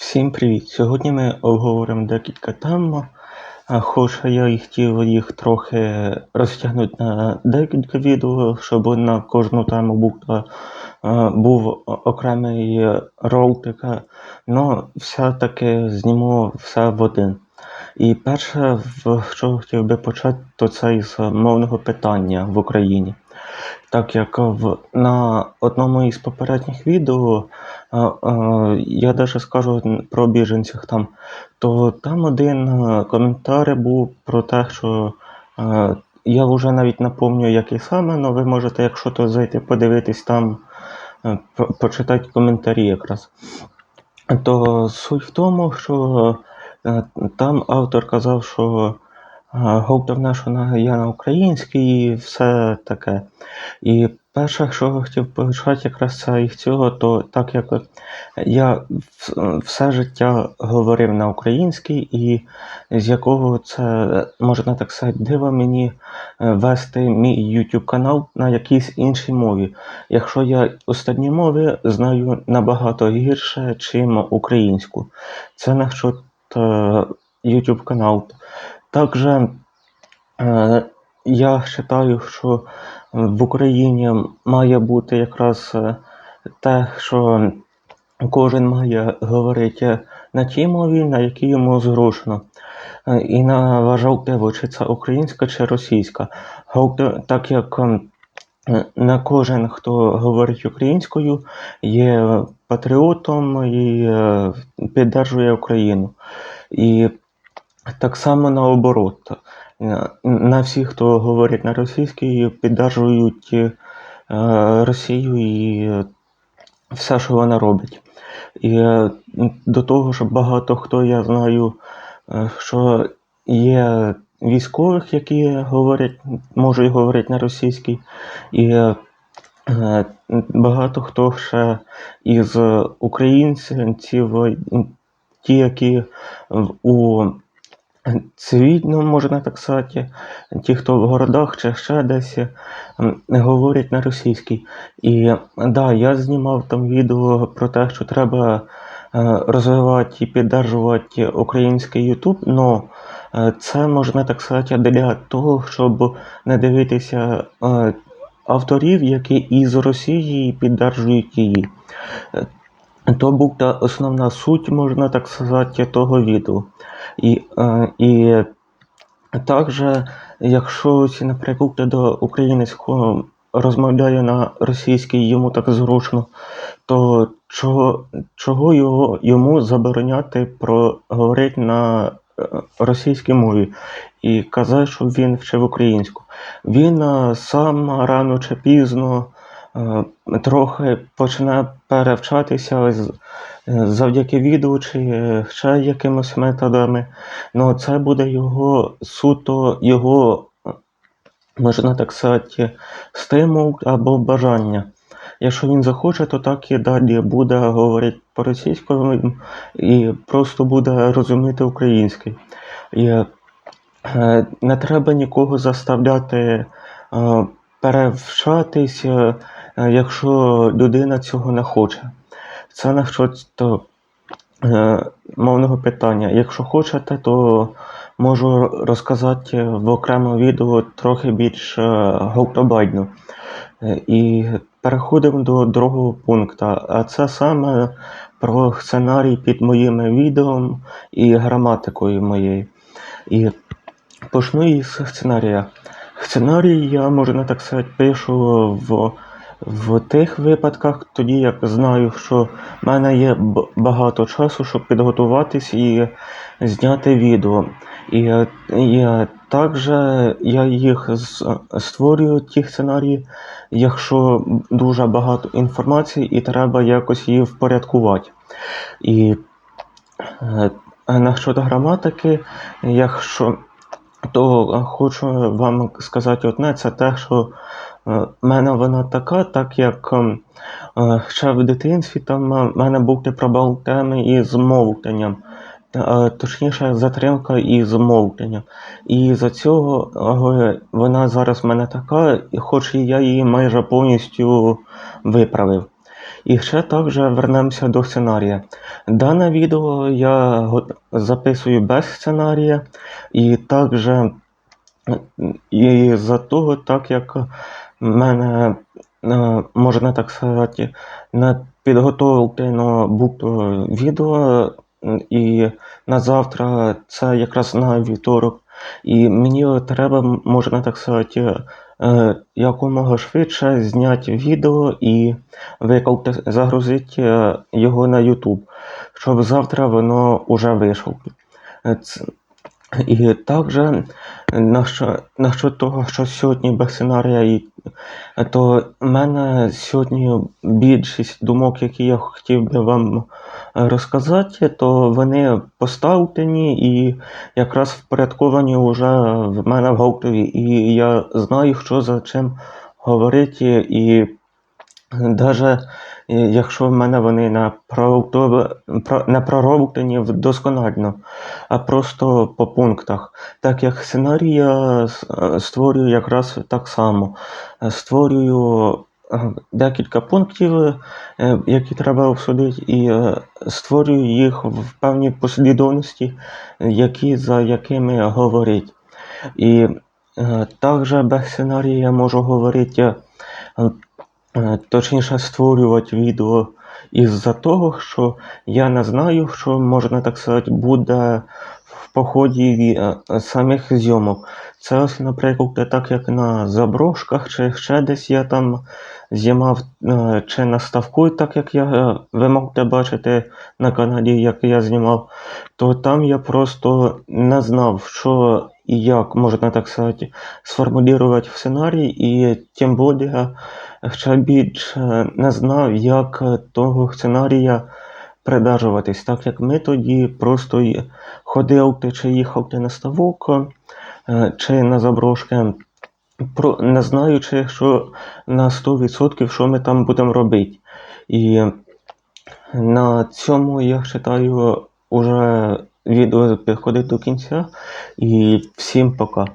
Всім привіт! Сьогодні ми обговоримо декілька тем, хоча я і хотів їх трохи розтягнути на декілька відео, щоб на кожну тему був, був окремий ролик, але все-таки зніму все в один. І перше, в що хотів би почати, то це із мовного питання в Україні. Так як в, на одному із попередніх відео а, а, я даже скажу про біженців там, то там один коментар був про те, що а, я вже навіть не пам'ятаю, який саме, але ви можете, якщо то зайти подивитись там, е, по- почитати коментарі якраз. То суть в тому, що е, там автор казав, що е, головне, що на- я на українській і все таке. І перше, що я хотів почати якраз це із цього, то так як я все життя говорив на українській, і з якого це можна так сказати, дива мені е, вести мій YouTube канал на якійсь іншій мові. Якщо я останні мови знаю набагато гірше, чим українську. Це насчет е, YouTube канал. Також е, я вважаю, що в Україні має бути якраз е, те, що кожен має говорити на тій мові, на якій йому зручно. Е, І на важливо, чи це українська чи російська. Так як е, не кожен, хто говорить українською, є патріотом і е, підтримує Україну. І так само наоборот. Е, Не всі, хто говорить на російській, підтримують е, Росію і все, що вона робить. І до того, що багато хто я знаю, що є військових, які говорять, можуть говорити на російській, і е, багато хто ще із українців, ті, які у цивільному, можна так сказати, ті, хто в городах чи ще десь говорять на російській. І да, я знімав там відео про те, що треба е, розвивати і підтримувати український YouTube, але це можна так сказати для того, щоб не дивитися е, авторів, які із Росії підтримують її. Е, То був та основна суть, можна так сказати, того відео. І, е, і також, якщо, наприклад, до українського розмовляє на російській, йому так зручно, то чого, чого його, йому забороняти про говорити на е, російській мові і казати, щоб він вчив українську. Він е, сам рано чи пізно е, трохи почне перевчатися завдяки відео чи ще якимось методами. Ну, це буде його суто його, можна так сказати, стимул або бажання. Якщо він захоче, то так і далі буде говорити по-російському і просто буде розуміти український. І е, не треба нікого заставляти е, перевчатись, е, якщо людина цього не хоче. Це на щось то мовного питання. Якщо хочете, то можу розказати в окремому відео трохи більш е, глобально. Е, І переходимо до другого пункту, а це саме про сценарій під моїми відео і граматикою моєю. І почну із сценарія. Сценарій я, можна так сказати, пишу в, в тих випадках, тоді як знаю, що в мене є багато часу, щоб підготуватись і зняти відео. І, е, і е, також я їх створюю, ті сценарії, якщо дуже багато інформації і треба якось її впорядкувати. І е, насчет граматики, якщо то е, хочу вам сказати одне, це те, що е, в мене вона така, так як ем, е, ще в дитинстві там е, в мене був проблем теми із мовленням. Е, Точніше, затримка із мовленням. І за цього е, вона зараз в мене така, і хоч і я її майже повністю виправив. І ще також вернемося до сценарія. Дане відео я записую без сценарія, і також і за того, так як мене, е, можна так сказати, на підготовлено було відео, і на завтра це якраз на вівторок. І мені треба, можна так сказати, е, якомога швидше зняти відео і виклати, загрузити е, його на YouTube, щоб завтра воно вже вийшло. Е, І також насчет того, що сьогодні без сценарія, і, то в мене сьогодні більшість думок, які я хотів би вам розказати, то вони поставлені і якраз впорядковані вже в мене в голові. І я знаю, що за чим говорити, і навіть якщо в мене вони про- не пророблені вдосконально, а просто по пунктах. Так як сценарій я створюю якраз так само. Створюю е, декілька пунктів, е, які треба обсудити, і е, створюю їх в певній послідовності, які, за якими говорить. І також без сценарія я можу говорити, точніше створювати відео із-за того, що я не знаю, що можна так сказати, буде в поході е, самих зйомок. Це ось, наприклад, так як на заброшках, чи ще десь я там знімав, е, чи на ставку, так як я, е, ви можете бачити на каналі, як я знімав, то там я просто не знав, що і як можна так сказати, сформулювати в сценарій, і тим більше ще більше не знав, як того сценарія придержуватись, так як ми тоді просто ходив чи їхав ти на ставок, е, чи на заброшки, не знаючи, що на 100% що ми там будемо робити. І на цьому я вважаю, уже відео підходить до кінця. І всім пока.